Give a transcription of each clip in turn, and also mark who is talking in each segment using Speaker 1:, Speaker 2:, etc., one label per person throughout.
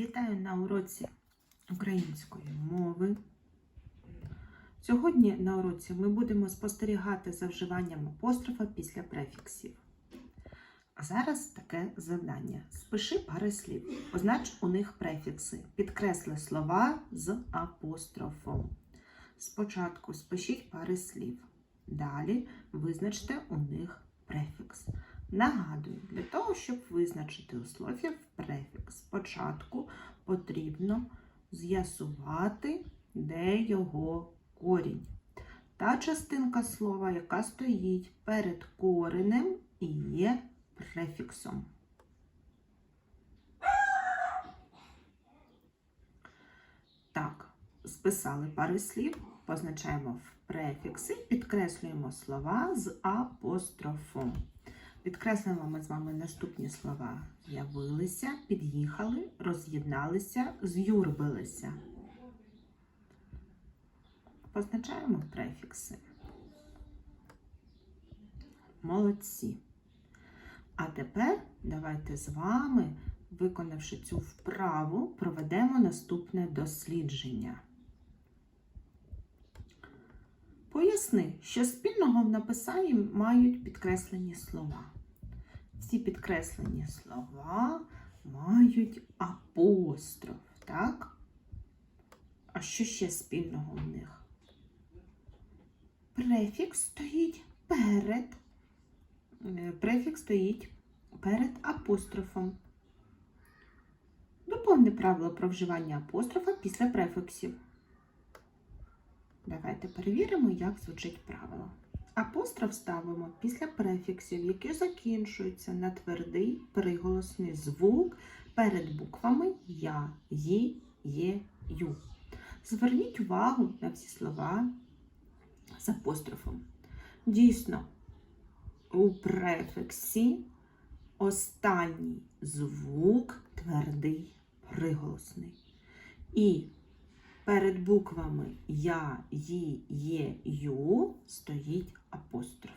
Speaker 1: Вітаю на уроці української мови. Сьогодні на уроці ми будемо спостерігати за вживанням апострофа після префіксів. А зараз таке завдання. Спиши пари слів. Познач у них префікси. Підкресли слова з апострофом. Спочатку спишіть пари слів. Далі визначте у них префікс. Нагадую, для того, щоб визначити у слові префікс, спочатку потрібно з'ясувати, де його корінь. Та частинка слова, яка стоїть перед коренем і є префіксом. Так, списали пари слів, позначаємо в префікси, підкреслюємо слова з апострофом. Підкреслюємо ми з вами наступні слова. З'явилися, під'їхали, роз'єдналися, з'юрбилися. Позначаємо префікси. Молодці. А тепер давайте з вами, виконавши цю вправу, проведемо наступне дослідження. Поясни, що спільного в написанні мають підкреслені слова. Ці підкреслені слова мають апостроф, так? А що ще спільного в них? Префікс стоїть перед. е, Префікс стоїть перед апострофом. Доповни правило про вживання апострофа після префіксів. Давайте перевіримо, як звучить правило. Апостроф ставимо після префіксів, які закінчуються на твердий приголосний звук перед буквами Я, Ї, Є, Ю. Зверніть увагу на всі слова з апострофом. Дійсно, у префіксі останній звук твердий приголосний. І Перед буквами Я, Ї, Є, Ю стоїть апостроф.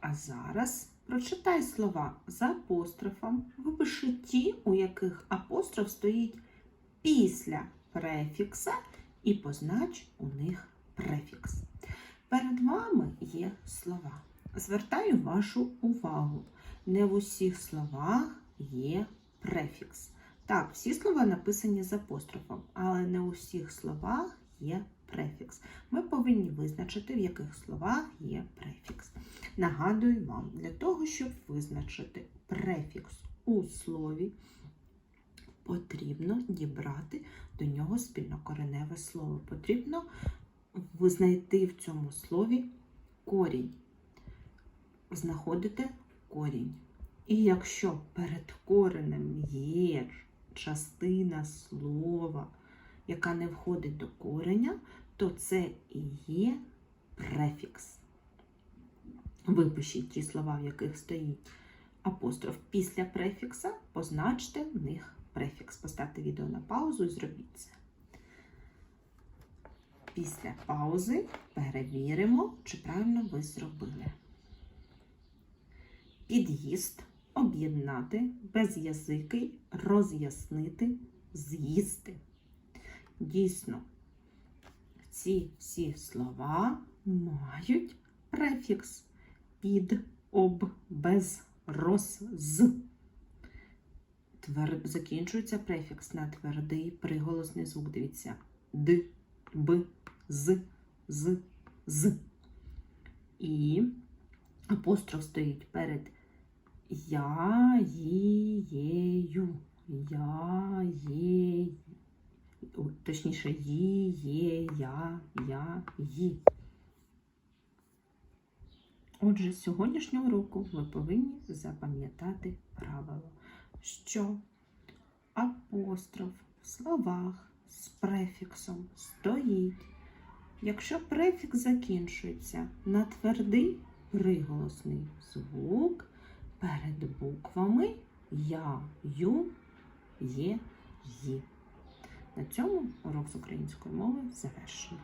Speaker 1: А зараз прочитай слова з апострофом. Випиши ті, у яких апостроф стоїть після префікса, і познач у них префікс. Перед вами є слова. Звертаю вашу увагу. Не в усіх словах є префікс. Так, всі слова написані з апострофом, але не у всіх словах є префікс. Ми повинні визначити, в яких словах є префікс. Нагадую вам, для того, щоб визначити префікс у слові, потрібно дібрати до нього спільнокореневе слово. Потрібно знайти в цьому слові корінь. Знаходите корінь. І якщо перед коренем є частина слова, яка не входить до кореня, то це і є префікс. Випишіть ті слова, в яких стоїть апостроф після префікса, позначте в них префікс. Поставте відео на паузу і зробіть це. Після паузи перевіримо, чи правильно ви зробили. Під'їзд об'єднати, без'язикий, роз'яснити, з'їсти. Дійсно, ці всі слова мають префікс під, об, без, роз, з. Твер... Закінчується префікс на твердий приголосний звук. Дивіться. Д, Б, З, З, З. І апостроф стоїть перед я їєю. Я є. Точніше, є, я, я, ї. Отже, з сьогоднішнього року ви повинні запам'ятати правило, що апостроф в словах з префіксом стоїть. Якщо префікс закінчується на твердий приголосний звук, перед буквами Я, Ю, Є, Ї. На цьому урок з української мови завершено.